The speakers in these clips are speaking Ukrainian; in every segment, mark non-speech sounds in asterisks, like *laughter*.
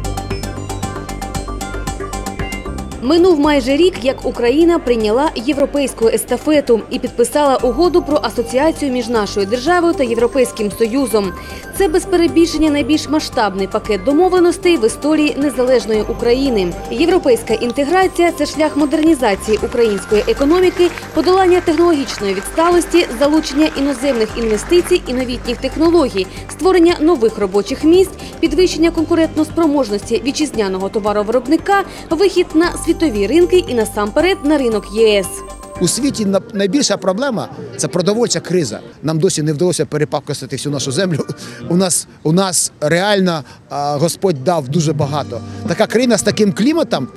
thank you Минув майже рік, як Україна прийняла європейську естафету і підписала угоду про асоціацію між нашою державою та Європейським Союзом. Це без перебільшення найбільш масштабний пакет домовленостей в історії незалежної України. Європейська інтеграція це шлях модернізації української економіки, подолання технологічної відсталості, залучення іноземних інвестицій і новітніх технологій, створення нових робочих місць, підвищення конкурентноспроможності вітчизняного товаровиробника, вихід на світові ринки і насамперед на ринок ЄС. У світі на- найбільша проблема це продовольча криза. Нам досі не вдалося перепакостити всю нашу землю. У нас, у нас реально Господь дав дуже багато. Така країна з таким кліматом,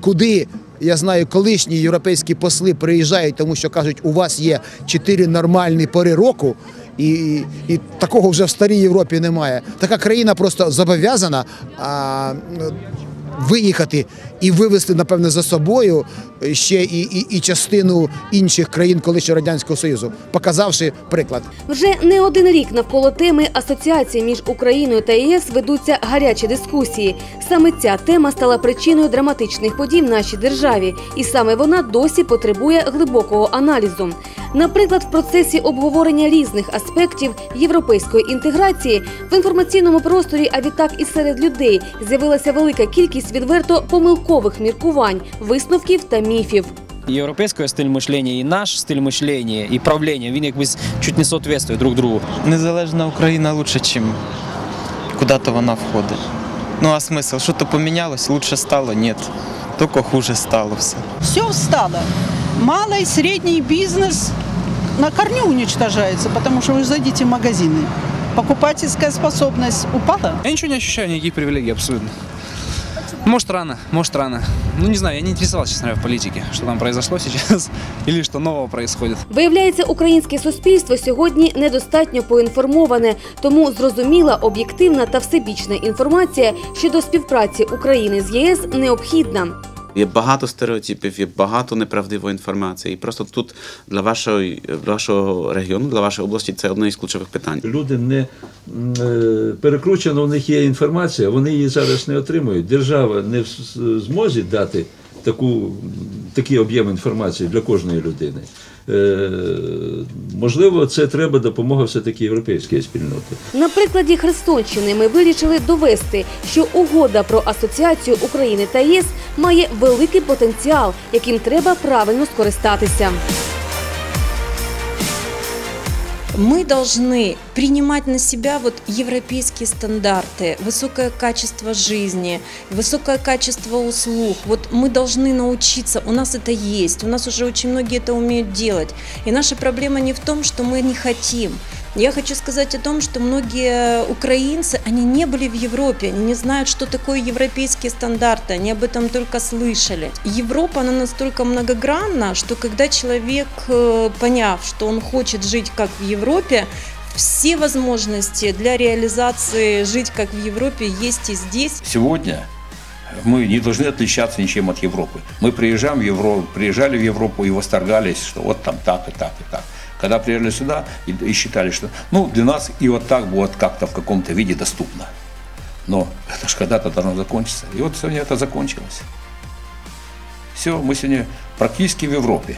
куди я знаю, колишні європейські посли приїжджають, тому що кажуть, у вас є чотири нормальні пори року. І, і, такого вже в старій Європі немає. Така країна просто зобов'язана виїхати і вивезти, напевне, за собою ще і, і, і частину інших країн колишнього радянського союзу, показавши приклад. Вже не один рік навколо теми асоціації між Україною та ЄС ведуться гарячі дискусії. Саме ця тема стала причиною драматичних подій в нашій державі, і саме вона досі потребує глибокого аналізу. Наприклад, в процесі обговорення різних аспектів європейської інтеграції в інформаційному просторі, а відтак і серед людей з'явилася велика кількість відверто помилкових міркувань, висновків та міфів. Європейський стиль мишлення і наш стиль мишлення і правління, він якось чуть не соответствує друг другу. Незалежна Україна лучше, чим куди-то вона входить. Ну а смисл? Що-то помінялось, лучше стало? Ні. Тільки хуже стало все. Все встало. Малый, средний бизнес на корню уничтожается, потому что вы зайдите в магазины. Покупательская способность упала. Я ничего не ощущаю, никаких привилегий абсолютно. Может рано, может рано. Ну не знаю, я не интересовался, честно говоря, в политике, что там произошло *laughs* сейчас или что нового происходит. Виявляється, українське суспільство сьогодні недостатньо поінформоване, тому зрозуміла, об'єктивна та всебічна інформація щодо співпраці України з ЄС необхідна. Є багато стереотипів, є багато неправдивої інформації. І просто тут для для вашого регіону, для вашої області це одне із ключових питань. Люди не перекручено, е, у них є інформація, вони її зараз не отримують. Держава не в змозі дати таку, такий об'єм інформації для кожної людини. Е, можливо, це треба допомога все-таки європейської спільноти. На прикладі Херсонщини ми вирішили довести, що угода про асоціацію України та ЄС має великий потенціал, яким треба правильно скористатися. Мы должны принимать на себя вот европейские стандарты, высокое качество жизни, высокое качество услуг. Вот мы должны научиться, у нас это есть, у нас уже очень многие это умеют делать. И наша проблема не в том, что мы не хотим. Я хочу сказать о том, что многие украинцы, они не были в Европе, они не знают, что такое европейские стандарты, они об этом только слышали. Европа, она настолько многогранна, что когда человек, э, поняв, что он хочет жить как в Европе, все возможности для реализации жить как в Европе есть и здесь. Сегодня мы не должны отличаться ничем от Европы. Мы приезжаем в Европу, приезжали в Европу и восторгались, что вот там так и так и так. Когда приезжали сюда и, и считали, что ну, для нас и вот так будет как-то в каком-то виде доступно. Но это же когда-то должно закончиться. И вот сегодня это закончилось. Все, мы сегодня практически в Европе.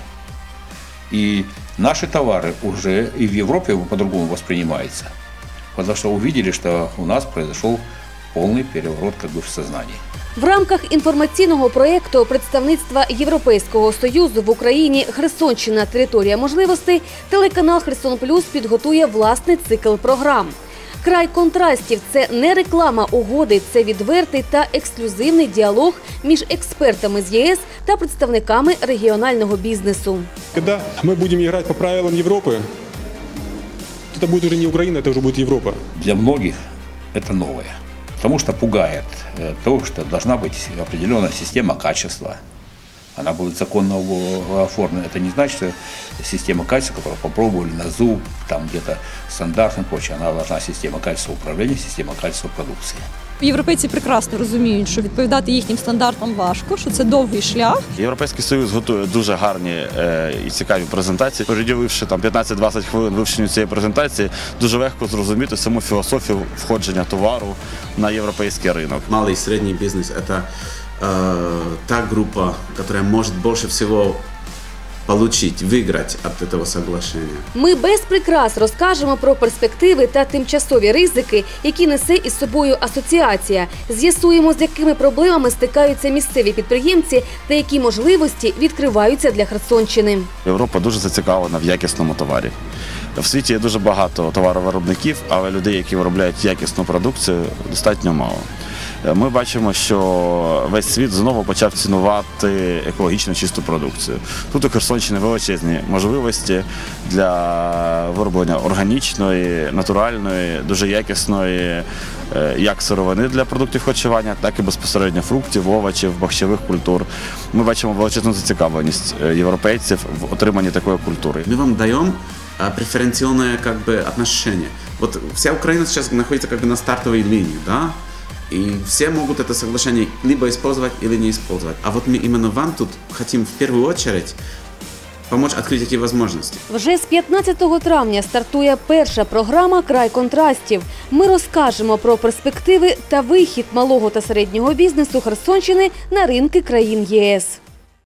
И наши товары уже и в Европе по-другому воспринимаются. Потому что увидели, что у нас произошел полный переворот как бы в сознании. В рамках інформаційного проєкту представництва Європейського союзу в Україні Херсонщина територія можливостей телеканал Херсон Плюс підготує власний цикл програм. Край контрастів це не реклама угоди, це відвертий та ексклюзивний діалог між експертами з ЄС та представниками регіонального бізнесу. Когда мы будем играть по правилам Европы, то это будет уже не Украина, это уже будет Европа. Для многих это новое. Потому что пугает э, то, что должна быть определенная система качества. Она будет законно оформлена. Это не значит, что система качества, которую попробовали на зуб, там где-то стандартным прочее, она должна система качества управления, система качества продукции. Європейці прекрасно розуміють, що відповідати їхнім стандартам важко, що це довгий шлях. Європейський союз готує дуже гарні е, і цікаві презентації. Приділивши там 15-20 хвилин вивченню цієї презентації, дуже легко зрозуміти саму філософію входження товару на європейський ринок. Малый и средний бизнес – это э, та группа, которая может больше всего получить, выиграть от этого соглашения. Ми без прикрас розкажемо про перспективи та тимчасові ризики, які несе із собою асоціація. З'ясуємо, з якими проблемами стикаються місцеві підприємці та які можливості відкриваються для Херсонщини. Європа дуже зацікавлена в якісному товарі. В світі є дуже багато товаровиробників, але людей, які виробляють якісну продукцію, достатньо мало Е, Ми бачимо, що весь світ знову почав цінувати екологічно чисту продукцію. Тут у Херсонщини величезні можливості для вироблення органічної, натуральної, дуже якісної е, як сировини для продуктів харчування, так і безпосередньо фруктів, овочів, бахчових культур. Ми бачимо величезну зацікавленість е, європейців в отриманні такої культури. Мы вам даем а, преференционное как бы отношение. Вот вся Украина сейчас находится как бы на стартовой линии, да? И все могут это соглашение либо использовать, или не использовать. А вот мы именно вам тут хотим в первую очередь помочь открыть эти возможности. Вже з 15 травня стартує перша програма Край контрастів. Ми розкажемо про перспективи та вихід малого та середнього бізнесу Херсонщини на ринки країн ЄС.